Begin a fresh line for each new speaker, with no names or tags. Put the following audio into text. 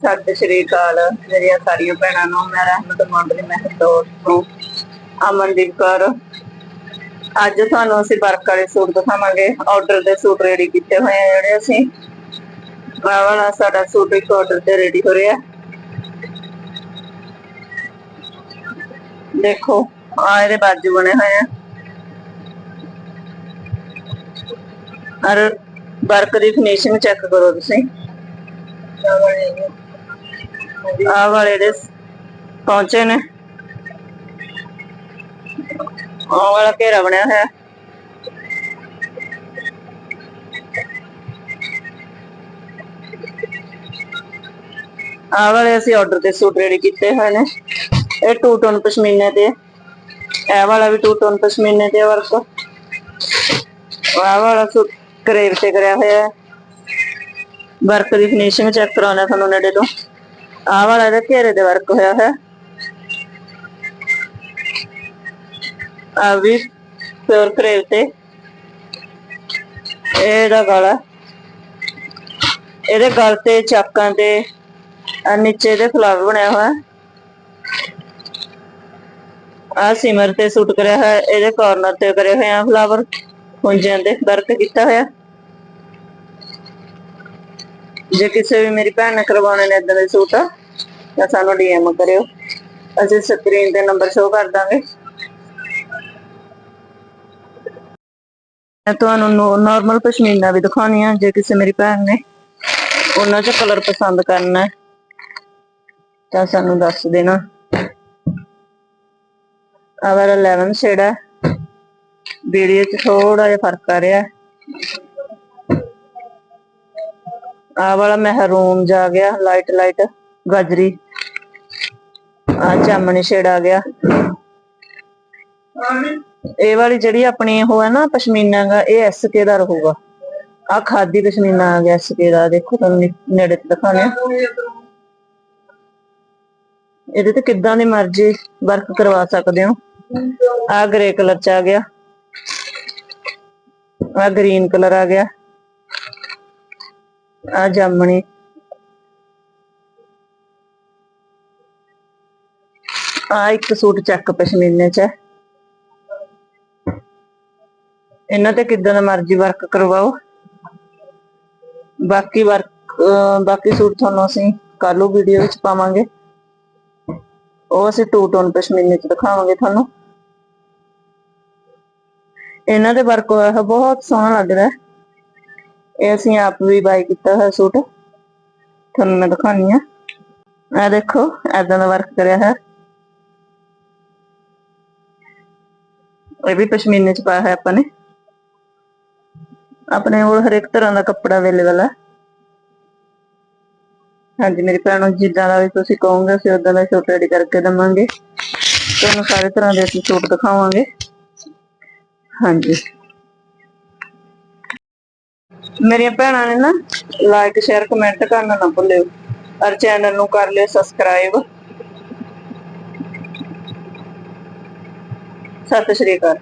ਸਤਿ ਸ਼੍ਰੀ ਅਕਾਲ। ਮੇਰੀਆਂ ਸਾਰੀਆਂ ਭੈਣਾਂ ਨੂੰ ਮੈਂ ਰਹਿਮਤ ਮੰਡਲੀ ਮਹਿਤੋਰ ਤੋਂ ਅਮਨਦੀਪ ਕੌਰ, ਅੱਜ ਤੁਹਾਨੂੰ ਅਸੀਂ ਵਰਕ ਵਾਲੇ ਸੂਟ ਦਿਖਾਵਾਂਗੇ। ਆਰਡਰ ਦੇ ਸੂਟ ਰੈਡੀ ਕੀਤੇ ਹੋਏ ਆ ਜਿਹੜੇ ਅਸੀਂ। ਆਹ ਸਾਡਾ ਸੂਟ ਇੱਕ ਆਰਡਰ ਤੇ ਰੈਡੀ ਹੋ ਰਿਹਾ। ਦੇਖੋ ਆ ਇਹਦੇ ਬਾਜੂ ਬਣੇ ਹੋਏ ਆ। ਔਰ ਵਰਕ ਦੀ ਫਿਨਿਸ਼ਿੰਗ ਚੈੱਕ ਕਰੋ ਤੁਸੀਂ। ਆਹ ਵਾਲੇ ਦੇ ਪਹੁੰਚੇ ਨੇ। ਆਹ ਵਾਲਾ ਘੇਰਾ ਬਣਿਆ ਹੋਇਆ। ਆਹ ਵਾਲੇ ਅਸੀਂ ਆਰਡਰ ਤੇ ਸੂਟ ਰੈਡੀ ਕੀਤੇ ਹੋਏ ਨੇ। ਇਹ ਟੂ ਟੋਨ ਪਸ਼ਮੀਨੇ ਤੇ ਇਹ ਵਾਲਾ ਵੀ ਟੂ ਟੋਨ ਪਸ਼ਮੀਨੇ ਤੇ ਵਰਕ ਆਹ ਵਾਲਾ ਸੂਟ ਕਰੇਵ ਤੇ ਕਰਿਆ ਹੋਇਆ। ਹੈ ਵਰਕ ਦੀ ਫਿਨਿਸ਼ਿੰਗ ਚੈੱਕ ਕਰਾਉਣਾ ਤੁਹਾਨੂੰ ਨੇੜੇ ਤੋਂ। ਆਹ ਵਾਲਾ ਇਹਦਾ ਘੇਰੇ ਦੇ ਵਰਕ ਹੋਇਆ ਹੈ। ਆ ਵੀ, ਪਿਓਰ ਕਰੇਵ ਤੇ। ਇਹਦਾ ਗਲਾ ਇਹਦੇ ਗਲ ਤੇ ਚਾਕਾਂ ਤੇ ਨੀਚੇ ਦੇ ਫਲਾਵਰ ਬਣਿਆ ਹੋਇਆ। ਆ ਸਿਮਰ ਤੇ ਸੂਟ ਕਰਿਆ ਹੋਇਆ, ਇਹਦੇ ਕਾਰਨਰ ਤੇ ਕਰੇ ਹੋਏ ਆ ਫਲਾਵਰ। ਪੁੰਜਾਂ ਦੇ ਵਰਕ ਕੀਤਾ ਹੋਇਆ। ਜੇ ਕਿਸੇ ਵੀ ਮੇਰੀ ਭੈਣ ਨੇ ਕਰਵਾਉਣੇ ਨੇ ਇਦਾਂ ਦੇ ਸੂਟ, ਤਾਂ ਸਾਨੂੰ ਡੀਐਮ ਕਰਿਓ। ਅਸੀਂ ਸਕਰੀਨ ਤੇ ਨੰਬਰ ਸ਼ੋ ਕਰ ਦਾਂਗੇ। ਮੈਂ ਤੁਹਾਨੂੰ ਨਾਰਮਲ ਪਸ਼ਮੀਨਾ ਵੀ ਦਿਖਾਉਣੀ ਆ, ਜੇ ਕਿਸੇ ਮੇਰੀ ਭੈਣ ਨੇ ਉਹਨਾਂ 'ਚ ਕਲਰ ਪਸੰਦ ਕਰਨਾ ਤਾਂ ਸਾਨੂੰ ਦੱਸ ਦੇਣਾ। ਆਹ ਵਾਲਾ 11 ਸ਼ੇਡ ਹੈ। ਵੀਡੀਓ 'ਚ ਥੋੜਾ ਜਿਹਾ ਫ਼ਰਕ ਆ ਰਿਹਾ। ਆਹ ਵਾਲਾ ਮਹਿਰੂਨ ਜਾ ਗਿਆ ਲਾਈਟ ਲਾਈਟ ਗਾਜਰੀ। ਆ ਚਾਮਣੀ ਸ਼ੇਡ ਆ ਗਿਆ। ਇਹ ਵਾਲੀ ਜਿਹੜੀ ਆਪਣੀ ਉਹ ਹੈ ਨਾ, ਪਸ਼ਮੀਨਾ ਦਾ ਇਹ ਐਸਕੇ ਦਾ ਰਹੂਗਾ। ਆ ਖਾਦੀ ਪਸ਼ਮੀਨਾ ਆ ਗਿਆ ਐਸਕੇ ਦਾ, ਦੇਖੋ ਤੁਹਾਨੂੰ ਨੇੜੇ ਤੇ ਦਿਖਾਣੇ ਇਹਦੇ ਤੇ ਕਿੱਦਾਂ ਦੀ ਮਰਜ਼ੀ ਵਰਕ ਕਰਵਾ ਸਕਦੇ ਹੋ। ਆ ਗ੍ਰੇ ਕਲਰ ਚ ਆ ਗਿਆ। ਆ ਗ੍ਰੀਨ ਕਲਰ ਆ ਗਿਆ। ਆ ਜਾਮਣੀ। ਆ ਇੱਕ ਸੂਟ ਚੱਕ ਪਸ਼ਮੀਨੇ ਚ। ਇਹਨਾਂ ਤੇ ਕਿੱਦਾਂ ਦਾ ਮਰਜ਼ੀ ਵਰਕ ਕਰਵਾਓ। ਬਾਕੀ ਵਰਕ ਬਾਕੀ ਸੂਟ ਤੁਹਾਨੂੰ ਅਸੀਂ ਕੱਲ੍ਹ ਵੀਡੀਓ ਵਿੱਚ ਪਾਵਾਂਗੇ। ਉਹ ਅਸੀਂ ਟੂ ਟੋਨ ਪਸ਼ਮੀਨੇ ਚ ਦਿਖਾਵਾਂਗੇ ਤੁਹਾਨੂੰ। ਇਹਨਾਂ ਦੇ ਵਰਕ ਹੋਇਆ ਬਹੁਤ ਸੋਹਣਾ ਲੱਗ ਰਿਹਾ। ਹੈ ਇਹ ਅਸੀਂ ਆਪ ਵੀ ਬਾਈ ਕੀਤਾ ਹੋਇਆ ਸੂਟ। ਤੁਹਾਨੂੰ ਮੈਂ ਦਿਖਾਉਣੀ ਆ। ਆ ਦੇਖੋ ਐਦਾਂ ਦਾ ਵਰਕ ਕਰਿਆ ਹੈ ਇਹ ਵੀ ਪਸ਼ਮੀਨੇ ਚ ਪਾਇਆ ਹੈ ਆਪਾਂ ਨੇ। ਆਪਣੇ ਕੋਲ ਹਰ ਤਰ੍ਹਾਂ ਦਾ ਕੱਪੜਾ ਅਵੇਲੇਬਲ ਹੈ ਹਾਂਜੀ, ਮੇਰੀ ਭੈਣੋ ਜਿੱਦਾਂ ਦਾ ਵੀ ਤੁਸੀਂ ਕਹੋਗੇ, ਅਸੀਂ ਉਦਾਂ ਦਾ ਸੂਟ ਰੈਡੀ ਕਰਕੇ ਦਵਾਂਗੇ। ਤੁਹਾਨੂੰ ਸਾਰੇ ਤਰ੍ਹਾਂ ਦੇ ਅਸੀਂ ਸੂਟ ਦਿਖਾਵਾਂਗੇ। ਹਾਂਜੀ। ਮੇਰੀਆਂ ਭੈਣਾਂ ਨੇ ਨਾ ਲਾਈਕ ਸ਼ੇਅਰ ਕਮੈਂਟ ਕਰਨਾ ਨਾ ਭੁੱਲਿਓ। ਔਰ ਚੈਨਲ ਨੂੰ ਕਰ ਲਿਓ ਸਬਸਕ੍ਰਾਈਬ ਸਤਿ ਸ਼੍ਰੀ ਅਕਾਲ।